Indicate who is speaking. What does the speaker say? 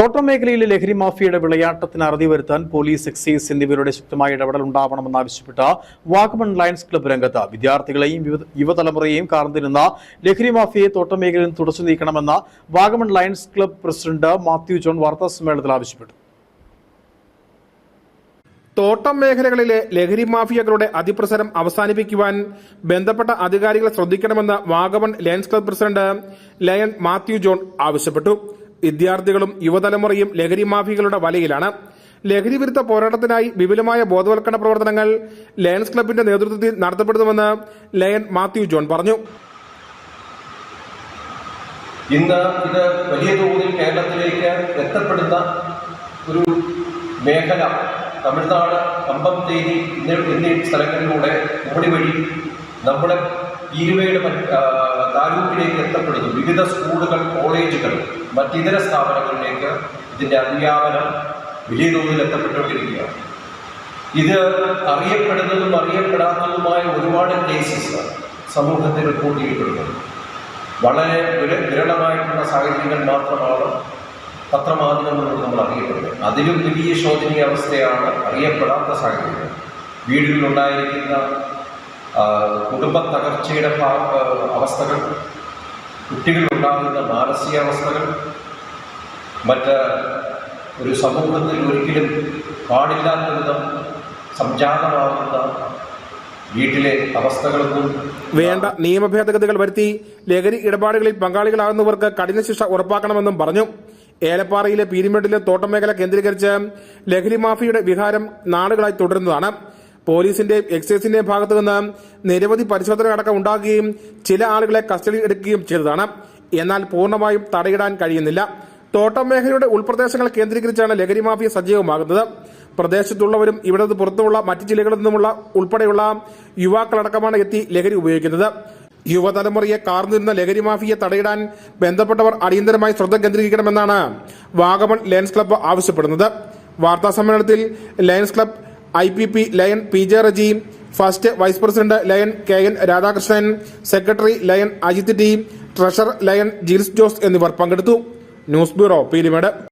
Speaker 1: തോട്ടം മേഖലയിലെ ലഹരി മാഫിയയുടെ വിളയാട്ടത്തിന് അറുതി വരുത്താൻ പോലീസ് എക്സൈസ് എന്നിവരുടെ ശക്തമായ ഇടപെടൽ ഉണ്ടാവണമെന്നാവശ്യപ്പെട്ട വാഗമൺ ലയൺസ് ക്ലബ്ബ് രംഗത്ത് വിദ്യാർത്ഥികളെയും യുവതലമുറയെയും കാർന്നിരുന്ന ലഹരി മാഫിയയെ തോട്ടം മേഖലയിൽ തുടച്ചു നീക്കണമെന്ന് Vagamon lions club president Mathew John വാർത്താസമ്മേളനത്തിൽ ആവശ്യപ്പെട്ടു.
Speaker 2: തോട്ടം മേഖലകളിലെ ലഹരി മാഫിയകളുടെ അതിപ്രസരം അവസാനിപ്പിക്കുവാൻ ബന്ധപ്പെട്ട അധികാരികളെ ശ്രദ്ധിക്കണമെന്ന് Vagamon lions club president lion Mathew John ആവശ്യപ്പെട്ടു. വിദ്യാർത്ഥികളും യുവതലമുറയും ലഹരി മാഫികളുടെ വലയിലാണ്. ലഹരി വിരുദ്ധ പോരാട്ടത്തിനായി വിപുലമായ ബോധവൽക്കരണ പ്രവർത്തനങ്ങൾ ലയൻസ് ക്ലബിന്റെ നേതൃത്വത്തിൽ നടത്തപ്പെടുന്നുവെന്ന് ലയൻ മാത്യു ജോൺ പറഞ്ഞു.
Speaker 3: ഇന്ന് ഇത് വലിയ തോതിൽ കേരളത്തിലേക്ക് എത്തപ്പെടുന്ന ഒരു മേഖല തമിഴ്നാട് കമ്പം തേനി എന്നീ സ്ഥലങ്ങളിലൂടെ ഓടി വഴി നമ്മുടെ ആ, താലൂക്കിലേക്ക് എത്തപ്പെടുന്നു. വിവിധ സ്കൂളുകൾ കോളേജുകൾ മറ്റിതര സ്ഥാപനങ്ങളിലേക്ക് ഇതിന്റെ അധ്യാപനം വലിയ തോതിൽ എത്തപ്പെട്ടുകൊണ്ടിരിക്കുകയാണ്. ഇത് അറിയപ്പെടുന്നതും അറിയപ്പെടാത്തതുമായ ഒരുപാട് കേസസ് സമൂഹത്തിൽ റിപ്പോർട്ട് ചെയ്യപ്പെടുന്നുണ്ട് വളരെ വിര- വിരളമായിട്ടുള്ള സാഹചര്യങ്ങൾ മാത്രമാണ് പത്രമാധ്യമങ്ങളിൽ നമ്മൾ അറിയപ്പെടുന്നത്. അതിലും വലിയ ശോചനീയ അവസ്ഥയാണ് അറിയപ്പെടാത്ത സാഹചര്യങ്ങൾ. വീടുകളിലുണ്ടായിരിക്കുന്ന കുടുംബ തകർച്ചയുടെ അവസ്ഥകൾ കുട്ടികളുണ്ടാകുന്ന മാനസികാവസ്ഥകൾ മറ്റ് ഒരു സമൂഹത്തിൽ ഒരിക്കലും പാടില്ലാത്ത വിധം സംജാതമാകുന്ന വീട്ടിലെ അവസ്ഥകളൊന്നും
Speaker 2: വേണ്ട നിയമ ഭേദഗതികൾ വരുത്തി ലഹരി ഇടപാടുകളിൽ പങ്കാളികളാകുന്നവർക്ക് കഠിന ശിക്ഷ ഉറപ്പാക്കണമെന്നും പറഞ്ഞു. ഏലപ്പാറയിലെ പീരിമേട്ടിലെ തോട്ടം മേഖല കേന്ദ്രീകരിച്ച് ലഹരി മാഫിയുടെ വിഹാരം നാളുകളായി തുടരുന്നതാണ്. പോലീസിന്റെയും എക്സൈസിന്റെയും ഭാഗത്തു നിന്ന് നിരവധി പരിശോധന അടക്കം ഉണ്ടാകുകയും ചില ആളുകളെ കസ്റ്റഡിയിൽ എടുക്കുകയും ചെയ്തതാണ്. എന്നാൽ പൂർണമായും തടയിടാൻ കഴിയുന്നില്ല. തോട്ടം മേഖലയുടെ ഉൾപ്രദേശങ്ങൾ കേന്ദ്രീകരിച്ചാണ് ലഹരി മാഫിയ സജീവമാകുന്നത്. പ്രദേശത്തുള്ളവരും ഇവിടെ നിന്ന് പുറത്തുമുള്ള മറ്റു ജില്ലകളിൽ നിന്നുമുള്ള ഉൾപ്പെടെയുള്ള യുവാക്കളടക്കമാണ് എത്തി ലഹരി ഉപയോഗിക്കുന്നത്. യുവതലമുറയെ കാർന്നിരുന്ന ലഹരി മാഫിയെ തടയിടാൻ ബന്ധപ്പെട്ടവർ അടിയന്തരമായി ശ്രദ്ധ കേന്ദ്രീകരിക്കണമെന്നാണ് വാഗമൺ ലയൻസ് ക്ലബ്ബ് ആവശ്യപ്പെടുന്നത്. വാർത്താ സമ്മേളനത്തിൽ lions club I P P lion P J Reji first vice president lion K N Radhakrishnan secretary lion Ajith T treasurer lion Jils Jose എന്നിവർ പങ്കെടുത്തു. News bureau Peermade